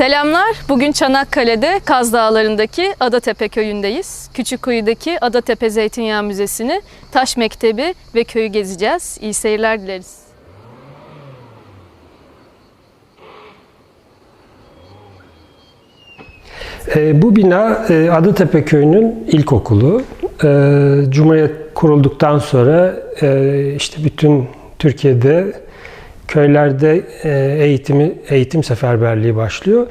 Selamlar. Bugün Çanakkale'de Kaz Dağları'ndaki Adatepe köyündeyiz. Küçükkuyu'daki Adatepe Zeytinyağı Müzesi'ni, Taş Mektebi ve köyü gezeceğiz. İyi seyirler dileriz. E, bu bina e, Adıtepe Köyü'nün ilkokulu. E, Cumhuriyet kurulduktan sonra e, işte bütün Türkiye'de köylerde e, eğitimi eğitim seferberliği başlıyor.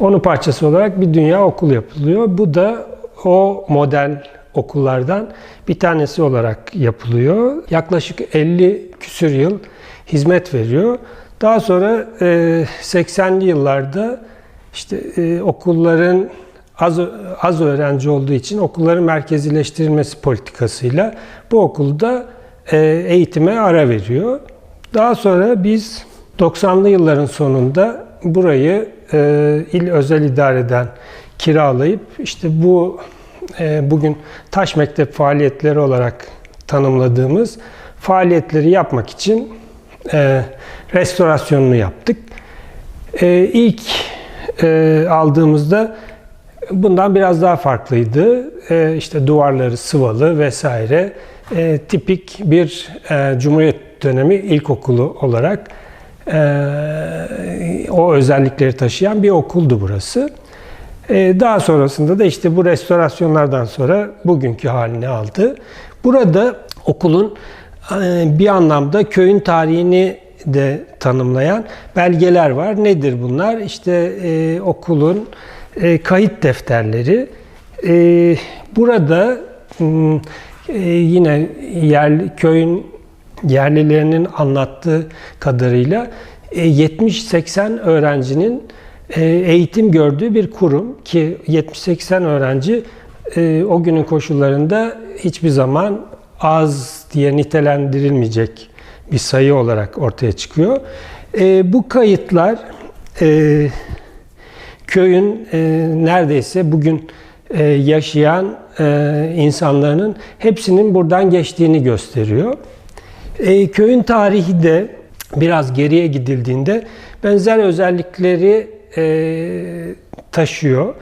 Onun parçası olarak bir dünya okul yapılıyor. Bu da o model okullardan bir tanesi olarak yapılıyor. Yaklaşık 50 küsür yıl hizmet veriyor. Daha sonra e, 80'li yıllarda işte e, okulların az az öğrenci olduğu için okulların merkezileştirilmesi politikasıyla bu okulda e, eğitime ara veriyor. Daha sonra biz 90'lı yılların sonunda burayı e, il özel idareden kiralayıp işte bu e, bugün taş mektep faaliyetleri olarak tanımladığımız faaliyetleri yapmak için e, restorasyonunu yaptık. E, ilk e, aldığımızda bundan biraz daha farklıydı. E, işte duvarları sıvalı vesaire. E, tipik bir e, Cumhuriyet dönemi ilkokulu olarak e, o özellikleri taşıyan bir okuldu burası. Daha sonrasında da işte bu restorasyonlardan sonra bugünkü halini aldı. Burada okulun bir anlamda köyün tarihini de tanımlayan belgeler var. Nedir bunlar? İşte okulun e, kayıt defterleri. E, burada e, yine yerli köyün yerlilerinin anlattığı kadarıyla 70-80 öğrencinin eğitim gördüğü bir kurum ki 70-80 öğrenci o günün koşullarında hiçbir zaman az diye nitelendirilmeyecek bir sayı olarak ortaya çıkıyor. Bu kayıtlar köyün neredeyse bugün yaşayan insanların hepsinin buradan geçtiğini gösteriyor. E, köyün tarihi de biraz geriye gidildiğinde benzer özellikleri e, taşıyor.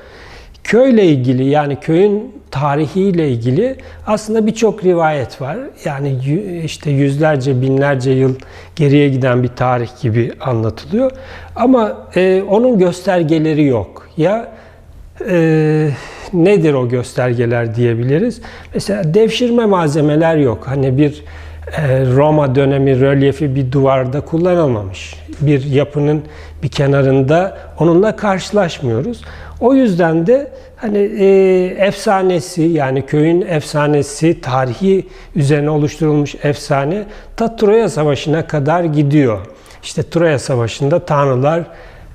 Köyle ilgili yani köyün tarihiyle ilgili aslında birçok rivayet var. Yani işte yüzlerce, binlerce yıl geriye giden bir tarih gibi anlatılıyor. Ama e, onun göstergeleri yok. Ya e, nedir o göstergeler diyebiliriz? Mesela devşirme malzemeler yok. Hani bir Roma dönemi rölyefi bir duvarda kullanılmamış. Bir yapının bir kenarında onunla karşılaşmıyoruz. O yüzden de hani e, efsanesi yani köyün efsanesi, tarihi üzerine oluşturulmuş efsane ta Troya Savaşı'na kadar gidiyor. İşte Troya Savaşı'nda tanrılar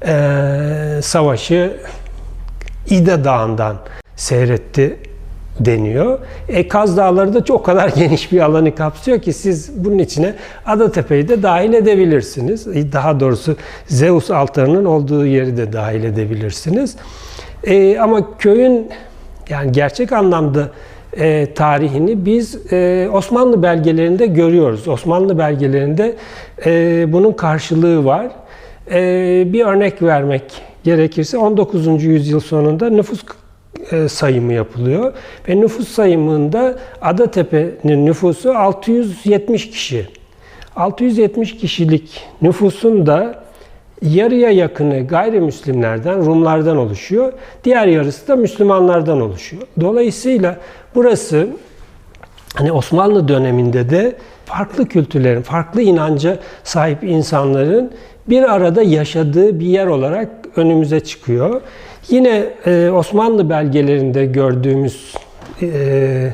e, savaşı İda Dağı'ndan seyretti deniyor. E, Kaz Dağları da çok kadar geniş bir alanı kapsıyor ki siz bunun içine Adatepe'yi de dahil edebilirsiniz. E, daha doğrusu Zeus altarının olduğu yeri de dahil edebilirsiniz. E, ama köyün yani gerçek anlamda e, tarihini biz e, Osmanlı belgelerinde görüyoruz. Osmanlı belgelerinde e, bunun karşılığı var. E, bir örnek vermek gerekirse 19. yüzyıl sonunda nüfus sayımı yapılıyor. Ve nüfus sayımında Adatepe'nin nüfusu 670 kişi. 670 kişilik nüfusun da yarıya yakını gayrimüslimlerden, Rumlardan oluşuyor. Diğer yarısı da Müslümanlardan oluşuyor. Dolayısıyla burası hani Osmanlı döneminde de farklı kültürlerin, farklı inanca sahip insanların bir arada yaşadığı bir yer olarak önümüze çıkıyor. Yine e, Osmanlı belgelerinde gördüğümüz e,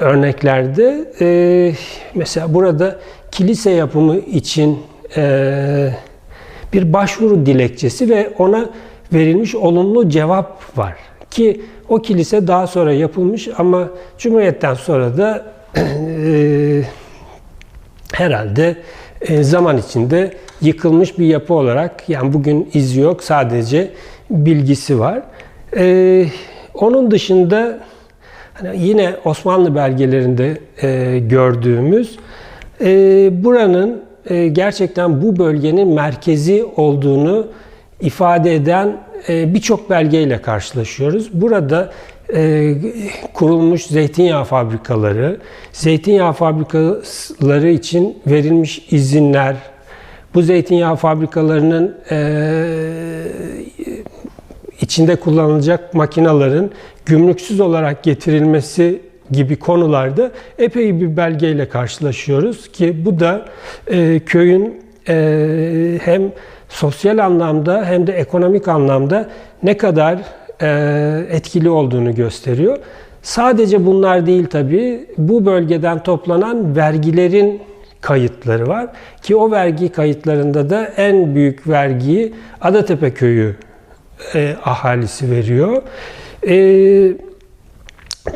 örneklerde e, mesela burada kilise yapımı için e, bir başvuru dilekçesi ve ona verilmiş olumlu cevap var. Ki o kilise daha sonra yapılmış ama Cumhuriyet'ten sonra da e, herhalde e, zaman içinde yıkılmış bir yapı olarak yani bugün izi yok sadece bilgisi var. Ee, onun dışında hani yine Osmanlı belgelerinde e, gördüğümüz e, buranın e, gerçekten bu bölgenin merkezi olduğunu ifade eden e, birçok belgeyle karşılaşıyoruz. Burada e, kurulmuş zeytinyağı fabrikaları, zeytinyağı fabrikaları için verilmiş izinler, bu zeytinyağı fabrikalarının e, içinde kullanılacak makinaların gümrüksüz olarak getirilmesi gibi konularda epey bir belgeyle karşılaşıyoruz ki bu da e, köyün e, hem sosyal anlamda hem de ekonomik anlamda ne kadar e, etkili olduğunu gösteriyor. Sadece bunlar değil tabii. Bu bölgeden toplanan vergilerin kayıtları var ki o vergi kayıtlarında da en büyük vergiyi Adatepe köyü e, ahalisi veriyor. E,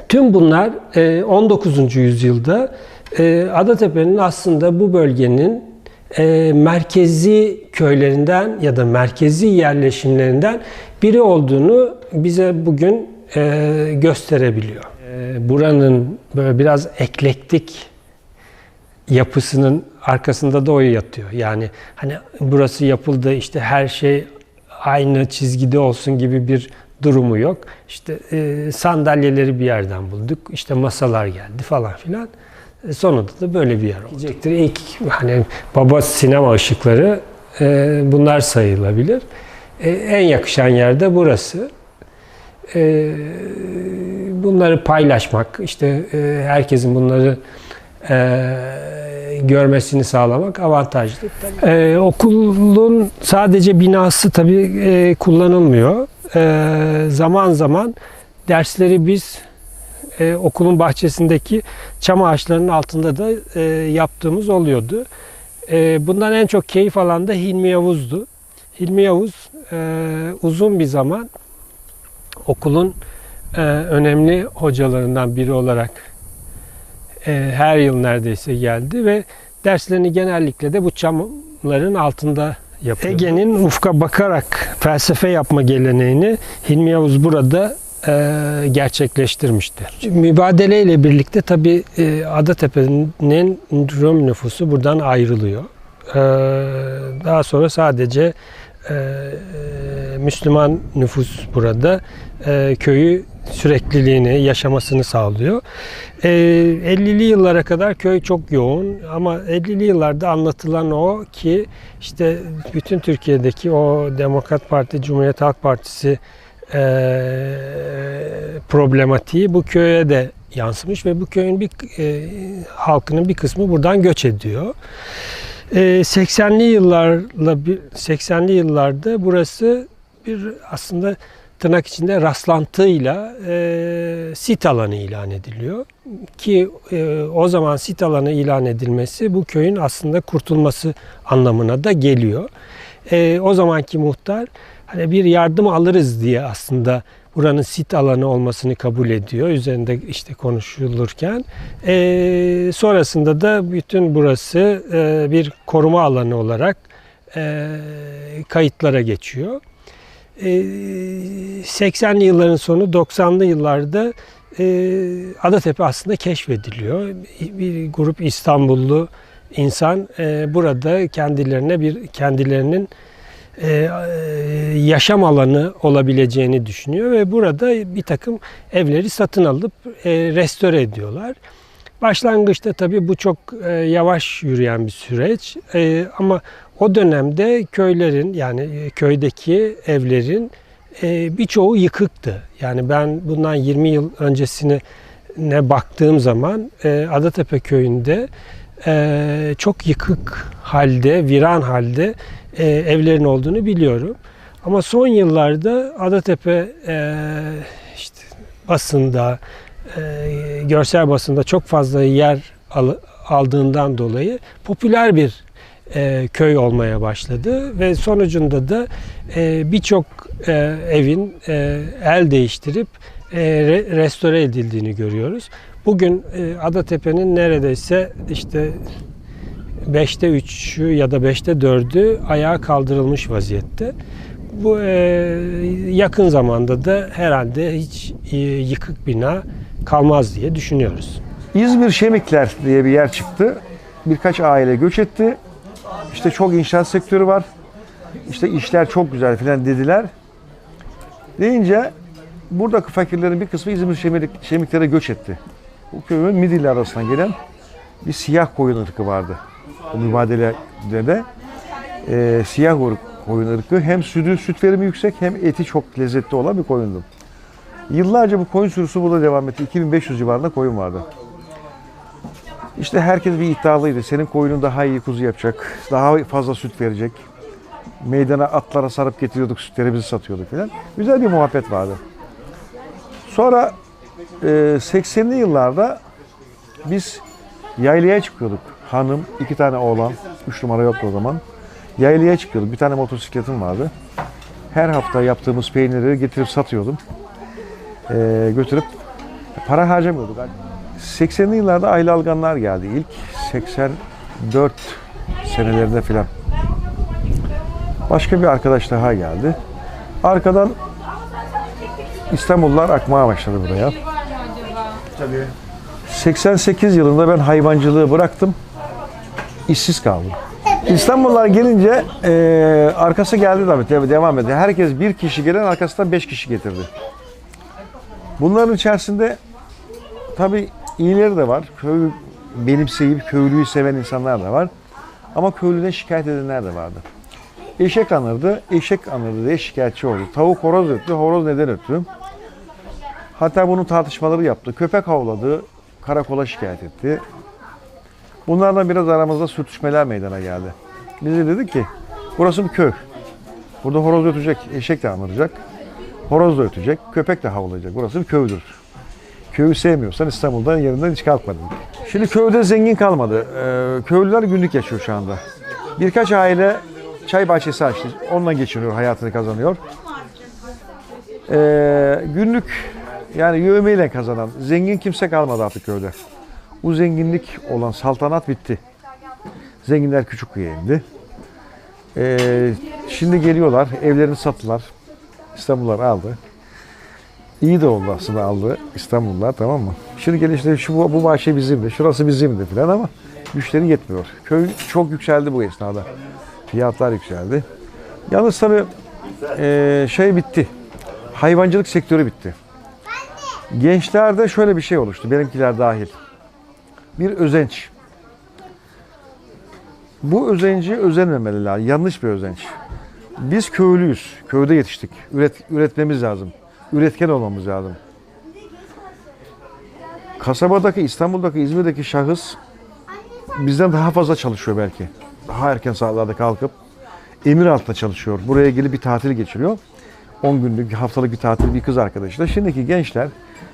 tüm bunlar e, 19. yüzyılda e, Adatepe'nin aslında bu bölgenin e, merkezi köylerinden ya da merkezi yerleşimlerinden biri olduğunu bize bugün e, gösterebiliyor. E, buranın böyle biraz eklektik yapısının arkasında da o yatıyor. Yani hani burası yapıldı işte her şey aynı çizgide olsun gibi bir durumu yok. İşte e, sandalyeleri bir yerden bulduk. İşte masalar geldi falan filan. E, sonunda da böyle bir yer. Diyecektir ilk hani baba sinema ışıkları e, bunlar sayılabilir. E, en yakışan yer de burası. E, bunları paylaşmak, işte e, herkesin bunları e, görmesini sağlamak avantajlı. E, okulun sadece binası tabii e, kullanılmıyor. E, zaman zaman dersleri biz e, okulun bahçesindeki çam ağaçlarının altında da e, yaptığımız oluyordu. E, bundan en çok keyif alan da Hilmi Yavuz'du. Hilmi Yavuz e, uzun bir zaman okulun e, önemli hocalarından biri olarak e, her yıl neredeyse geldi ve derslerini genellikle de bu çamların altında yapıyor. Ege'nin ufka bakarak felsefe yapma geleneğini Hilmi Yavuz burada e, gerçekleştirmişti. Mübadeleyle birlikte tabi e, Adatepe'nin Rum nüfusu buradan ayrılıyor. E, daha sonra sadece e, Müslüman nüfus burada e, köyü sürekliliğini, yaşamasını sağlıyor. E, 50'li yıllara kadar köy çok yoğun ama 50'li yıllarda anlatılan o ki işte bütün Türkiye'deki o Demokrat Parti, Cumhuriyet Halk Partisi e, problematiği bu köye de yansımış ve bu köyün bir e, halkının bir kısmı buradan göç ediyor. E, 80'li yıllarla 80'li yıllarda burası bir aslında tırnak içinde rastlantıyla e, sit alanı ilan ediliyor. Ki e, o zaman sit alanı ilan edilmesi bu köyün aslında kurtulması anlamına da geliyor. E, o zamanki muhtar hani bir yardım alırız diye aslında buranın sit alanı olmasını kabul ediyor. Üzerinde işte konuşulurken. E, sonrasında da bütün burası e, bir koruma alanı olarak e, kayıtlara geçiyor. E, 80'li yılların sonu 90'lı yıllarda e, Adatepe aslında keşfediliyor. Bir grup İstanbullu insan e, burada kendilerine bir kendilerinin e, yaşam alanı olabileceğini düşünüyor ve burada bir takım evleri satın alıp restore ediyorlar. Başlangıçta tabii bu çok yavaş yürüyen bir süreç ama o dönemde köylerin yani e, köydeki evlerin e, birçoğu yıkıktı. Yani ben bundan 20 yıl öncesine ne baktığım zaman e, Adatepe köyünde çok yıkık halde, viran halde evlerin olduğunu biliyorum. Ama son yıllarda Adatepe işte basında, görsel basında çok fazla yer al, aldığından dolayı popüler bir e, köy olmaya başladı ve sonucunda da e, birçok e, evin e, el değiştirip e, re, restore edildiğini görüyoruz. Bugün e, Adatepe'nin neredeyse işte 5'te 3'ü ya da 5'te 4'ü ayağa kaldırılmış vaziyette. Bu e, yakın zamanda da herhalde hiç e, yıkık bina kalmaz diye düşünüyoruz. İzmir Şemikler diye bir yer çıktı. Birkaç aile göç etti. İşte çok inşaat sektörü var. İşte işler çok güzel filan dediler. Deyince buradaki fakirlerin bir kısmı İzmir Şemik, Şemiklere göç etti. Bu köyün Midilli arasına gelen bir siyah koyun ırkı vardı. O mübadelede de e, siyah koyun ırkı hem sütü, süt verimi yüksek hem eti çok lezzetli olan bir koyundu. Yıllarca bu koyun sürüsü burada devam etti. 2500 civarında koyun vardı. İşte herkes bir iddialıydı. Senin koyunun daha iyi kuzu yapacak, daha fazla süt verecek. Meydana atlara sarıp getiriyorduk, sütlerimizi satıyorduk falan. Güzel bir muhabbet vardı. Sonra e, 80'li yıllarda biz yaylaya çıkıyorduk. Hanım, iki tane oğlan, üç numara yoktu o zaman. Yaylaya çıkıyorduk. Bir tane motosikletim vardı. Her hafta yaptığımız peynirleri getirip satıyordum. E, götürüp para harcamıyorduk. 80'li yıllarda aile alganlar geldi. İlk 84 senelerinde filan. Başka bir arkadaş daha geldi. Arkadan İstanbullular akmaya başladı buraya. 88 yılında ben hayvancılığı bıraktım. İşsiz kaldım. İstanbullular gelince eee, arkası geldi tabii tabii devam etti. Herkes bir kişi gelen arkasından beş kişi getirdi. Bunların içerisinde tabii iyileri de var. Köy benimseyip köylüyü seven insanlar da var. Ama köylüden şikayet edenler de vardı. Eşek anırdı, eşek anırdı diye şikayetçi oldu. Tavuk horoz öttü, horoz neden öttü? Hatta bunun tartışmaları yaptı. Köpek havladı, karakola şikayet etti. Bunlardan biraz aramızda sürtüşmeler meydana geldi. Biz de dedik ki, burası bir köy. Burada horoz ötecek, eşek de anıracak. Horoz da ötecek, köpek de havlayacak. Burası bir köydür. Köyü sevmiyorsan İstanbul'dan yerinden hiç kalkma dedik. Şimdi köyde zengin kalmadı. Ee, köylüler günlük yaşıyor şu anda. Birkaç aile çay bahçesi açtı. Onunla geçiniyor, hayatını kazanıyor. Ee, günlük yani yövmeyle kazanan zengin kimse kalmadı artık köyde. Bu zenginlik olan saltanat bitti. Zenginler küçük kuyuya indi. Ee, şimdi geliyorlar, evlerini sattılar. İstanbullular aldı. İyi de oldu aslında aldı İstanbullular tamam mı? Şimdi gel işte şu bu, bu bahçe bizimdi, şurası bizimdi falan ama güçleri yetmiyor. Köy çok yükseldi bu esnada. Fiyatlar yükseldi. Yalnız tabii eee, şey bitti. Hayvancılık sektörü bitti. Gençlerde şöyle bir şey oluştu, benimkiler dahil. Bir özenç. Bu özenci özenmemeliler. Yanlış bir özenç. Biz köylüyüz. Köyde yetiştik. Üret, üretmemiz lazım. Üretken olmamız lazım. Kasabadaki, İstanbul'daki, İzmir'deki şahıs bizden daha fazla çalışıyor belki. Daha erken saatlerde kalkıp emir altında çalışıyor. Buraya gelip bir tatil geçiriyor. 10 günlük, haftalık bir tatil bir kız arkadaşıyla. Şimdiki gençler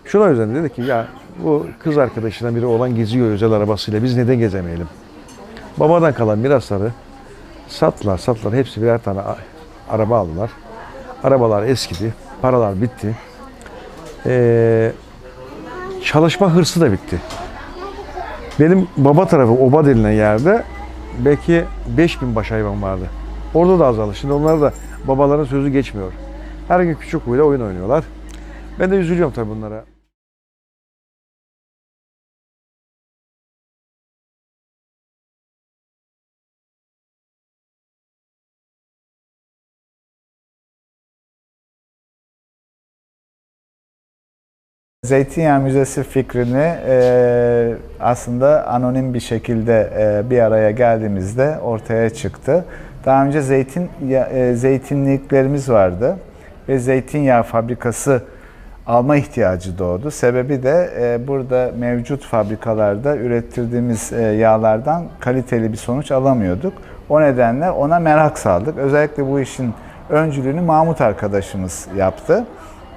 şuna özendi dedi ki ya bu kız arkadaşından biri olan geziyor özel arabasıyla biz neden gezemeyelim? Babadan kalan mirasları sattılar sattılar hepsi birer tane araba aldılar. Arabalar eskidi, paralar bitti. Ee, çalışma hırsı da bitti. Benim baba tarafı Oba denilen yerde belki 5000 baş hayvan vardı. Orada da azaldı. Şimdi onlar da babaların sözü geçmiyor. Her gün küçük kuyuyla oyun oynuyorlar. Ben de üzülüyorum tabii bunlara. Zeytinyağı Müzesi fikrini e, aslında anonim bir şekilde e, bir araya geldiğimizde ortaya çıktı. Daha önce zeytin e, zeytinliklerimiz vardı ve zeytinyağı fabrikası alma ihtiyacı doğdu. Sebebi de e, burada mevcut fabrikalarda ürettirdiğimiz e, yağlardan kaliteli bir sonuç alamıyorduk. O nedenle ona merak saldık. Özellikle bu işin öncülüğünü Mahmut arkadaşımız yaptı.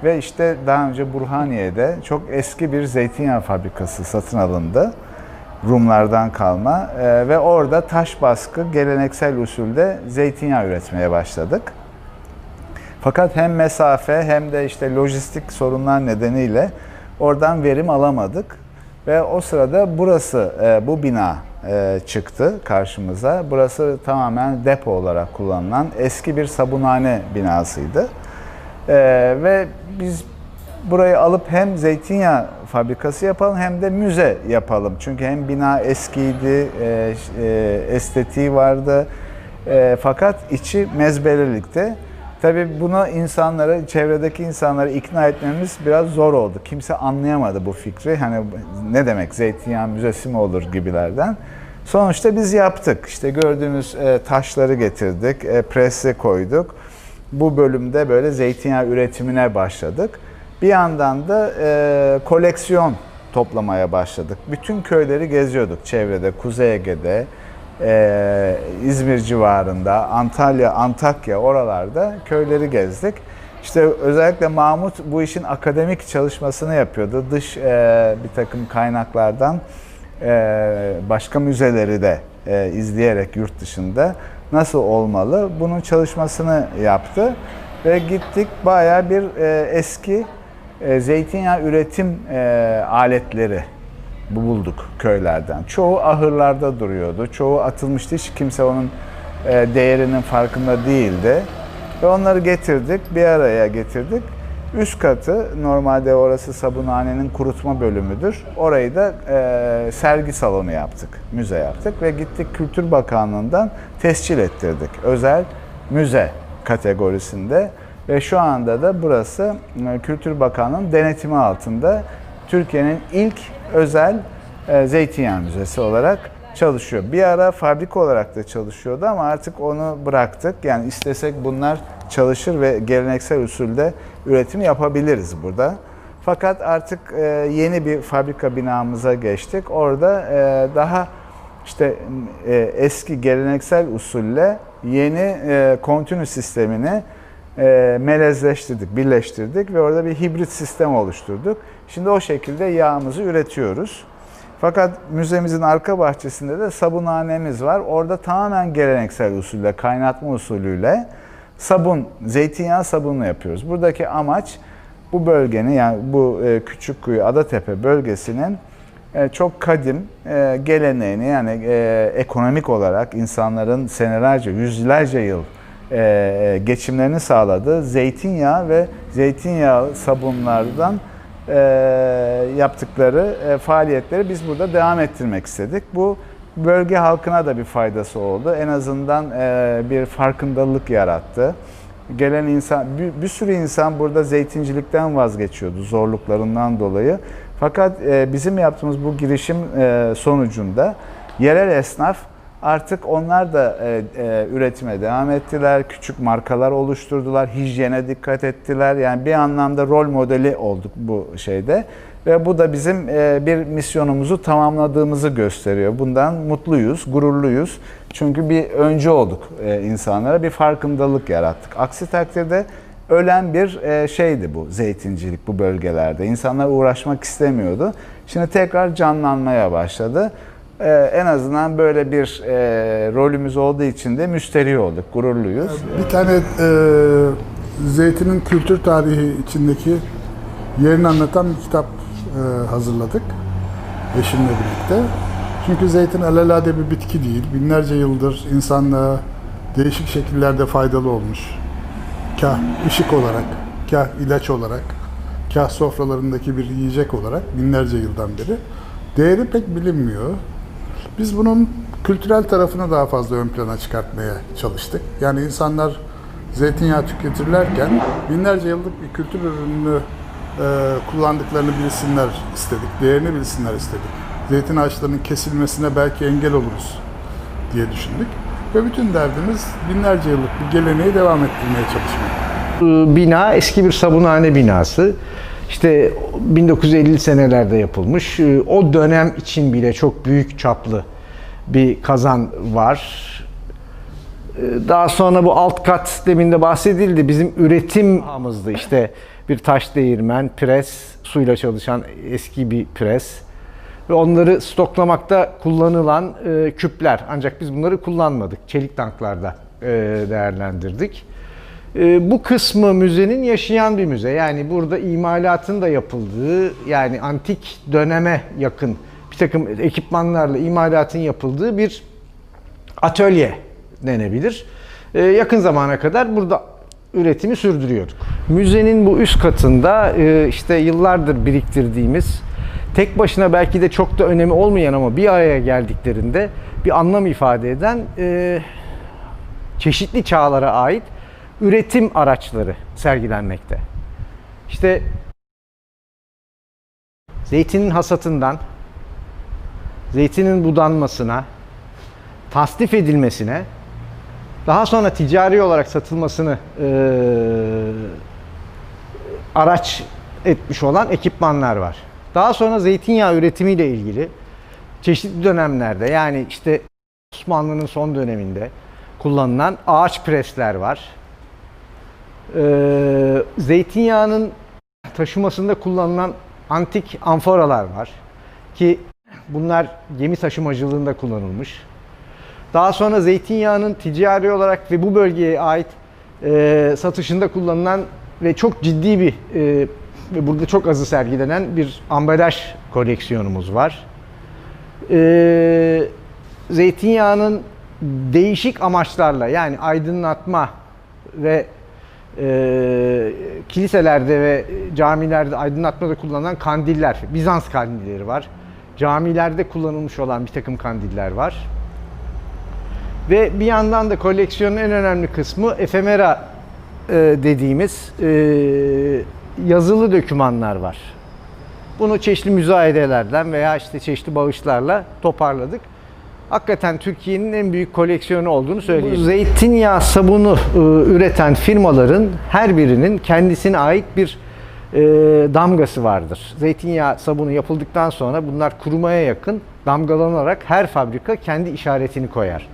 Ve işte daha önce Burhaniye'de çok eski bir zeytinyağı fabrikası satın alındı. Rumlardan kalma Ee, ve orada taş baskı geleneksel usulde zeytinyağı üretmeye başladık. Fakat hem mesafe hem de işte lojistik sorunlar nedeniyle oradan verim alamadık. Ve o sırada burası, e, bu bina e, çıktı karşımıza. Burası tamamen depo olarak kullanılan eski bir sabunhane binasıydı. Ee, ve biz burayı alıp hem zeytinyağı fabrikası yapalım hem de müze yapalım. Çünkü hem bina eskiydi, e, e, estetiği vardı, E, fakat içi mezbelelikte. Tabii bunu insanları, çevredeki insanları ikna etmemiz biraz zor oldu. Kimse anlayamadı bu fikri. Hani ne demek zeytinyağı müzesi mi olur gibilerden. Sonuçta biz yaptık. İşte gördüğünüz e, taşları getirdik, e, presse koyduk. Bu bölümde böyle zeytinyağı üretimine başladık. Bir yandan da e, koleksiyon toplamaya başladık. Bütün köyleri geziyorduk çevrede, Kuzey Ege'de, e, İzmir civarında, Antalya, Antakya oralarda köyleri gezdik. İşte özellikle Mahmut bu işin akademik çalışmasını yapıyordu. Dış e, bir takım kaynaklardan e, başka müzeleri de e, izleyerek yurt dışında nasıl olmalı bunun çalışmasını yaptı. Ve gittik bayağı bir e, eski e, zeytinyağı üretim e, aletleri bu bulduk köylerden. Çoğu ahırlarda duruyordu. Çoğu atılmıştı. Hiç kimse onun e, değerinin farkında değildi. Ve onları getirdik, bir araya getirdik. Üst katı normalde orası sabunhanenin kurutma bölümüdür. Orayı da e, sergi salonu yaptık, müze yaptık ve gittik Kültür Bakanlığı'ndan tescil ettirdik. Özel müze kategorisinde ve şu anda da burası e, Kültür Bakanlığı'nın denetimi altında Türkiye'nin ilk özel e, zeytinyağı müzesi olarak çalışıyor. Bir ara fabrika olarak da çalışıyordu ama artık onu bıraktık. Yani istesek bunlar çalışır ve geleneksel usulde üretim yapabiliriz burada. Fakat artık e, yeni bir fabrika binamıza geçtik. Orada e, daha işte e, eski geleneksel usulle yeni kontinü sistemini melezleştirdik, birleştirdik ve orada bir hibrit sistem oluşturduk. Şimdi o şekilde yağımızı üretiyoruz. Fakat müzemizin arka bahçesinde de sabunhanemiz var. Orada tamamen geleneksel usulle, kaynatma usulüyle sabun, zeytinyağı sabunu yapıyoruz. Buradaki amaç bu bölgenin yani bu e, Küçükkuyu Adatepe bölgesinin e, çok kadim e, geleneğini yani e, ekonomik olarak insanların senelerce, yüzlerce yıl geçimlerini sağladığı zeytinyağı ve zeytinyağı sabunlardan yaptıkları faaliyetleri biz burada devam ettirmek istedik. Bu bölge halkına da bir faydası oldu. En azından e, bir farkındalık yarattı. Gelen insan, bir, bir sürü insan burada zeytincilikten vazgeçiyordu zorluklarından dolayı. Fakat e, bizim yaptığımız bu girişim e, sonucunda yerel esnaf Artık onlar da e, e, üretime devam ettiler. Küçük markalar oluşturdular. Hijyene dikkat ettiler. Yani bir anlamda rol modeli olduk bu şeyde. Ve bu da bizim e, bir misyonumuzu tamamladığımızı gösteriyor. Bundan mutluyuz, gururluyuz. Çünkü bir öncü olduk e, insanlara. Bir farkındalık yarattık. Aksi takdirde ölen bir e, şeydi bu zeytincilik bu bölgelerde. İnsanlar uğraşmak istemiyordu. Şimdi tekrar canlanmaya başladı. Ee, en azından böyle bir e, rolümüz olduğu için de müşteri olduk, gururluyuz. Bir tane e, zeytinin kültür tarihi içindeki yerini anlatan bir kitap hazırladık eşimle birlikte. Çünkü zeytin alelade bir bitki değil. Binlerce yıldır insanlığa değişik şekillerde faydalı olmuş. Kah ışık olarak, kah ilaç olarak, kah sofralarındaki bir yiyecek olarak binlerce yıldan beri. Değeri pek bilinmiyor. Biz bunun kültürel tarafını daha fazla ön plana çıkartmaya çalıştık. Yani insanlar zeytinyağı tüketirlerken binlerce yıllık bir kültür ürününü e, kullandıklarını bilsinler istedik, değerini bilsinler istedik. Zeytin ağaçlarının kesilmesine belki engel oluruz diye düşündük. Ve bütün derdimiz binlerce yıllık bir geleneği devam ettirmeye çalışmak. bina eski bir sabunhane binası. İşte 1950 senelerde yapılmış. O dönem için bile çok büyük çaplı bir kazan var. Daha sonra bu alt kat demin de bahsedildi. Bizim üretim ağımızdı. İşte bir taş değirmen, pres, suyla çalışan eski bir pres. Ve onları stoklamakta kullanılan e, küpler. Ancak biz bunları kullanmadık. Çelik tanklarda e, değerlendirdik. E, bu kısmı müzenin yaşayan bir müze. Yani burada imalatın da yapıldığı, yani antik döneme yakın bir takım ekipmanlarla imalatın yapıldığı bir atölye denebilir. E, yakın zamana kadar burada üretimi sürdürüyorduk. Müzenin bu üst katında e, işte yıllardır biriktirdiğimiz tek başına belki de çok da önemi olmayan ama bir araya geldiklerinde bir anlam ifade eden e, çeşitli çağlara ait üretim araçları sergilenmekte. İşte zeytinin hasatından zeytinin budanmasına, tasnif edilmesine, daha sonra ticari olarak satılmasını eee, araç etmiş olan ekipmanlar var. Daha sonra zeytinyağı üretimiyle ilgili çeşitli dönemlerde yani işte Osmanlı'nın son döneminde kullanılan ağaç presler var. Ee, zeytinyağının taşımasında kullanılan antik amforalar var ki bunlar gemi taşımacılığında kullanılmış. Daha sonra zeytinyağının ticari olarak ve bu bölgeye ait e, satışında kullanılan ve çok ciddi bir e, ve burada çok azı sergilenen bir ambalaj koleksiyonumuz var. E, zeytinyağının değişik amaçlarla yani aydınlatma ve e, kiliselerde ve camilerde aydınlatmada kullanılan kandiller, Bizans kandilleri var. Camilerde kullanılmış olan bir takım kandiller var. Ve bir yandan da koleksiyonun en önemli kısmı efemera e, dediğimiz e, yazılı dokümanlar var. Bunu çeşitli müzayedelerden veya işte çeşitli bağışlarla toparladık. Hakikaten Türkiye'nin en büyük koleksiyonu olduğunu söyleyeyim. Bu zeytinyağı sabunu e, üreten firmaların her birinin kendisine ait bir e, damgası vardır. Zeytinyağı sabunu yapıldıktan sonra bunlar kurumaya yakın damgalanarak her fabrika kendi işaretini koyar.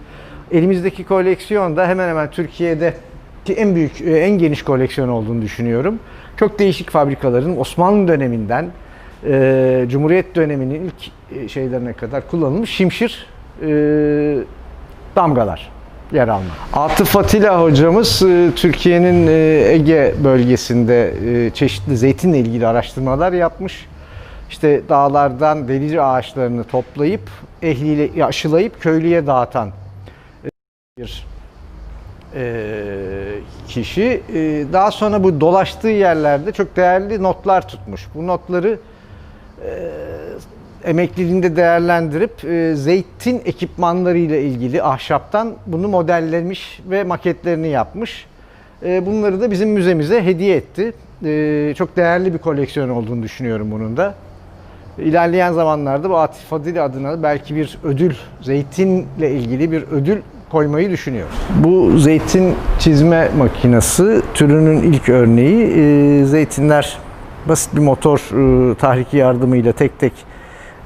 Elimizdeki koleksiyon da hemen hemen Türkiye'de ki en büyük, e, en geniş koleksiyon olduğunu düşünüyorum. Çok değişik fabrikaların Osmanlı döneminden e, Cumhuriyet döneminin ilk e, şeylerine kadar kullanılmış şimşir e, damgalar yer alma. Atıf Atilla hocamız e, Türkiye'nin Ege bölgesinde çeşitli zeytinle ilgili araştırmalar yapmış. İşte dağlardan delici ağaçlarını toplayıp ehliyle aşılayıp köylüye dağıtan bir e, kişi. E, Daha sonra bu dolaştığı yerlerde çok değerli notlar tutmuş. Bu notları emekliliğinde değerlendirip e, zeytin ekipmanları ile ilgili ahşaptan bunu modellemiş ve maketlerini yapmış. E, bunları da bizim müzemize hediye etti. E, çok değerli bir koleksiyon olduğunu düşünüyorum bunun da. İlerleyen zamanlarda bu Atif Adil adına belki bir ödül, zeytinle ilgili bir ödül koymayı düşünüyoruz. Bu zeytin çizme makinesi türünün ilk örneği. E, zeytinler basit bir motor e, tahriki yardımıyla tek tek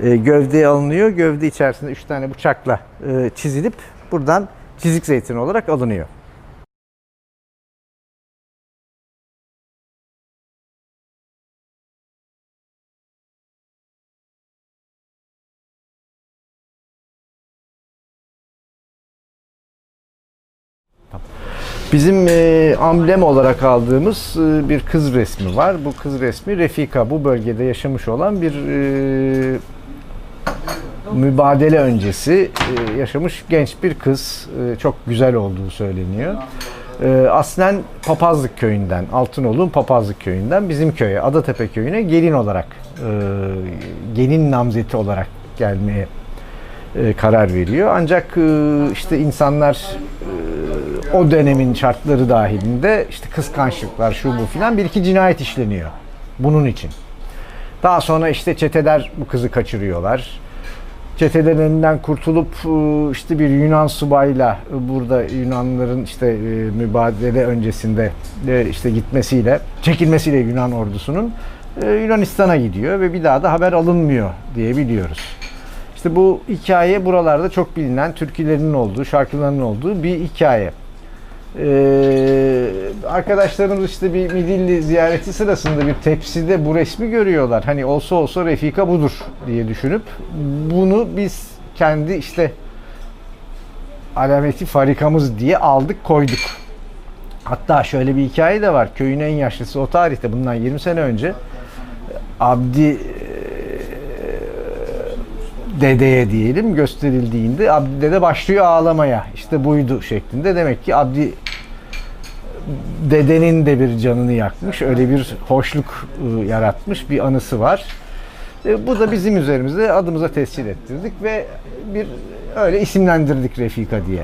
e, gövdeye alınıyor. Gövde içerisinde 3 tane bıçakla e, çizilip buradan çizik zeytin olarak alınıyor. Bizim e, amblem olarak aldığımız e, bir kız resmi var. Bu kız resmi Refika bu bölgede yaşamış olan bir e, mübadele öncesi e, yaşamış genç bir kız. E, çok güzel olduğu söyleniyor. E, aslen Papazlık köyünden, Altınoluk'un Papazlık köyünden bizim köye, Adatepe köyüne gelin olarak, e, gelin namzeti olarak gelmeye e, karar veriyor. Ancak e, işte insanlar o dönemin şartları dahilinde işte kıskançlıklar şu bu filan bir iki cinayet işleniyor bunun için. Daha sonra işte çeteler bu kızı kaçırıyorlar. Çetelerin elinden kurtulup e, işte bir Yunan subayla e, burada Yunanların işte e, mübadele öncesinde işte gitmesiyle, çekilmesiyle Yunan ordusunun Yunanistan'a gidiyor ve bir daha da haber alınmıyor diye biliyoruz. İşte bu hikaye buralarda çok bilinen türkülerinin olduğu, şarkılarının olduğu bir hikaye. Ee, arkadaşlarımız işte bir Midilli ziyareti sırasında bir tepside bu resmi görüyorlar. Hani olsa olsa Refika budur diye düşünüp bunu biz kendi işte alameti farikamız diye aldık koyduk. Hatta şöyle bir hikaye de var. Köyün en yaşlısı o tarihte bundan 20 sene önce Abdi dedeye diyelim gösterildiğinde Abdi dede başlıyor ağlamaya. İşte buydu şeklinde. Demek ki Abdi dedenin de bir canını yakmış. Öyle bir hoşluk ıı, yaratmış bir anısı var. E, Bu da bizim üzerimizde adımıza tescil ettirdik ve bir öyle isimlendirdik Refika diye.